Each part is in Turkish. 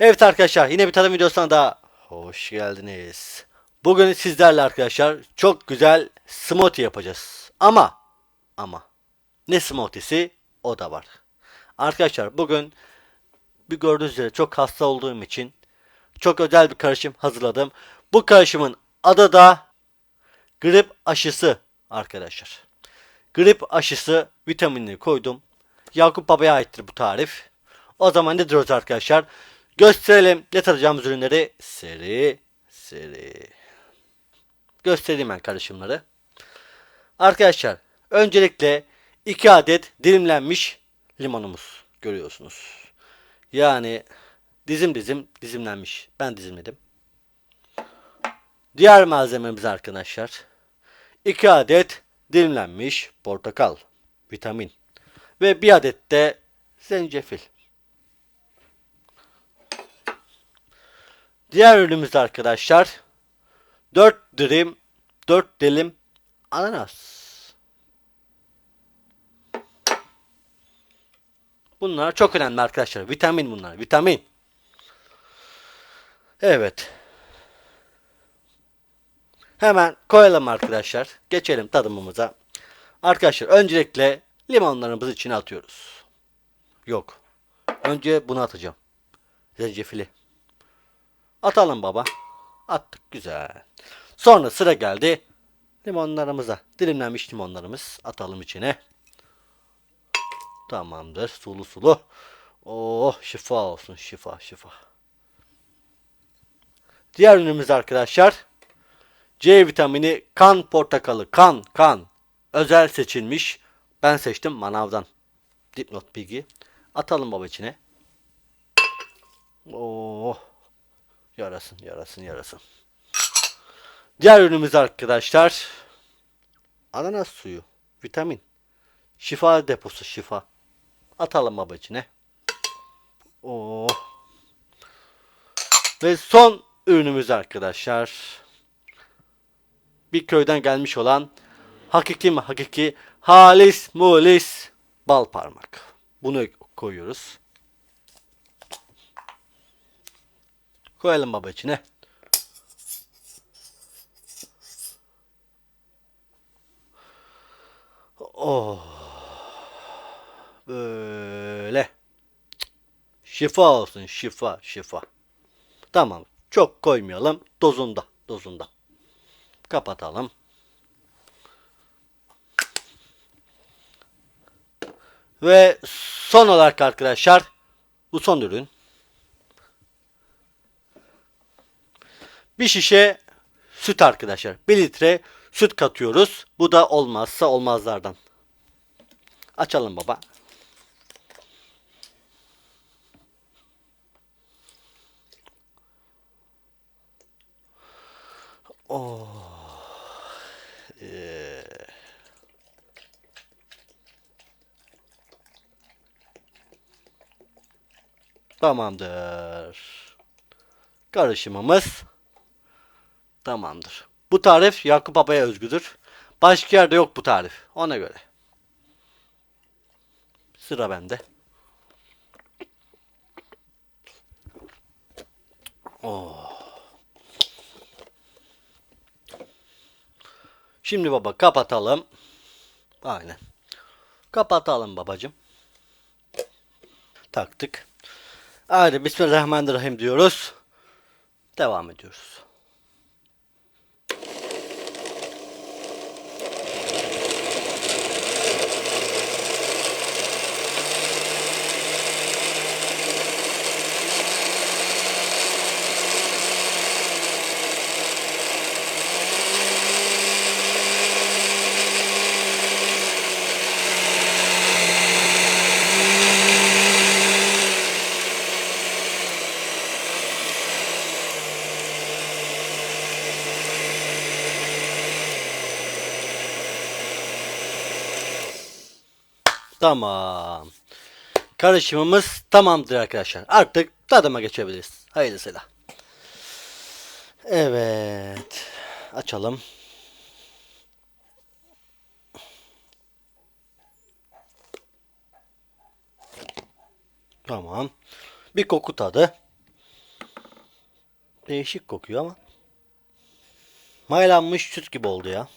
Evet arkadaşlar yine bir tadım videosuna da hoş geldiniz. Bugün sizlerle arkadaşlar çok güzel smoothie yapacağız. Ama ama ne smoothie'si o da var. Arkadaşlar bugün bir gördüğünüz üzere çok hasta olduğum için çok özel bir karışım hazırladım. Bu karışımın adı da grip aşısı arkadaşlar. Grip aşısı vitaminini koydum. Yakup Baba'ya aittir bu tarif. O zaman ne diyoruz arkadaşlar? Gösterelim ne tadacağımız ürünleri seri seri. Göstereyim ben karışımları. Arkadaşlar öncelikle 2 adet dilimlenmiş limonumuz görüyorsunuz. Yani dizim dizim dizimlenmiş. Ben dizimledim. Diğer malzememiz arkadaşlar 2 adet dilimlenmiş portakal, vitamin ve bir adet de zencefil. Diğer ürünümüz arkadaşlar 4 dilim 4 dilim ananas. Bunlar çok önemli arkadaşlar. Vitamin bunlar. Vitamin. Evet. Hemen koyalım arkadaşlar. Geçelim tadımımıza. Arkadaşlar öncelikle limonlarımızı içine atıyoruz. Yok. Önce bunu atacağım. Zencefili. Atalım baba. Attık güzel. Sonra sıra geldi limonlarımıza. Dilimlenmiş limonlarımız atalım içine. Tamamdır. Sulu sulu. Oh şifa olsun. Şifa şifa. Diğer ürünümüz arkadaşlar. C vitamini kan portakalı. Kan kan. Özel seçilmiş. Ben seçtim manavdan. Dipnot bilgi. Atalım baba içine. Oh. Yarasın yarasın yarasın. Diğer ürünümüz arkadaşlar. Ananas suyu. Vitamin. Şifa deposu şifa. Atalım baba içine. Oh. Ve son ürünümüz arkadaşlar. Bir köyden gelmiş olan hakiki mi hakiki halis mulis bal parmak. Bunu koyuyoruz. Koyalım baba içine. Oh. Böyle. Şifa olsun şifa şifa. Tamam. Çok koymayalım. Dozunda. Dozunda. Kapatalım. Ve son olarak arkadaşlar bu son ürün. Bir şişe süt arkadaşlar. 1 litre süt katıyoruz. Bu da olmazsa olmazlardan. Açalım baba. Oh. Ee. Tamamdır. Karışımımız tamamdır. Bu tarif Yakup Baba'ya özgüdür. Başka yerde yok bu tarif. Ona göre. Sıra bende. Oh. Şimdi baba kapatalım. Aynen. Kapatalım babacım. Taktık. Hadi Bismillahirrahmanirrahim diyoruz. Devam ediyoruz. Tamam. Karışımımız tamamdır arkadaşlar. Artık tadıma geçebiliriz. Hayırlısıyla. Evet. Açalım. Tamam. Bir koku tadı. Değişik kokuyor ama. Maylanmış süt gibi oldu ya.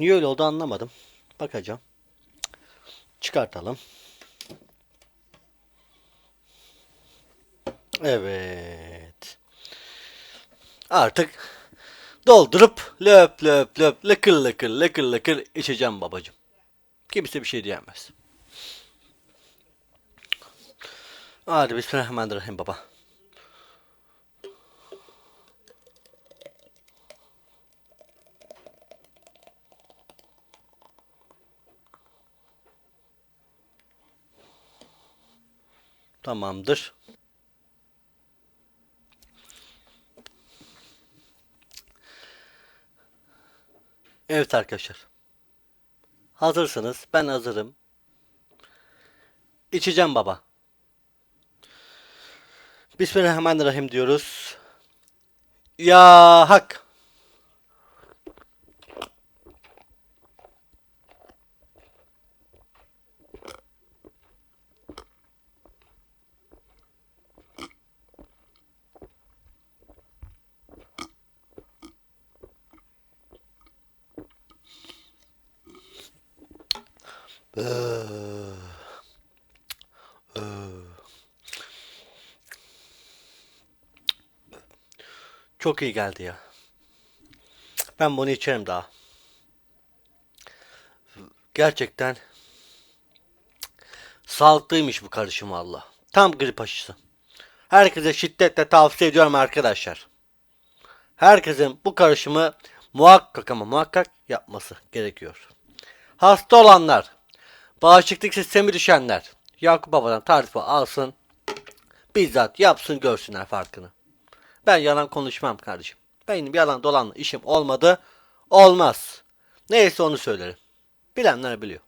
Niye öyle oldu anlamadım. Bakacağım. Çıkartalım. Evet. Artık doldurup löp löp löp lıkır lıkır lıkır lıkır içeceğim babacım. Kimse bir şey diyemez. Hadi bismillahirrahmanirrahim baba. Tamamdır. Evet arkadaşlar. Hazırsınız. Ben hazırım. İçeceğim baba. Bismillahirrahmanirrahim diyoruz. Ya hak. Çok iyi geldi ya. Ben bunu içerim daha. Gerçekten sağlıklıymış bu karışım valla. Tam grip aşısı. Herkese şiddetle tavsiye ediyorum arkadaşlar. Herkesin bu karışımı muhakkak ama muhakkak yapması gerekiyor. Hasta olanlar, bağışıklık sistemi düşenler, Yakup Baba'dan tarifi alsın, bizzat yapsın görsünler farkını. Ben yalan konuşmam kardeşim. Benim yalan dolan işim olmadı, olmaz. Neyse onu söylerim. Bilenler biliyor.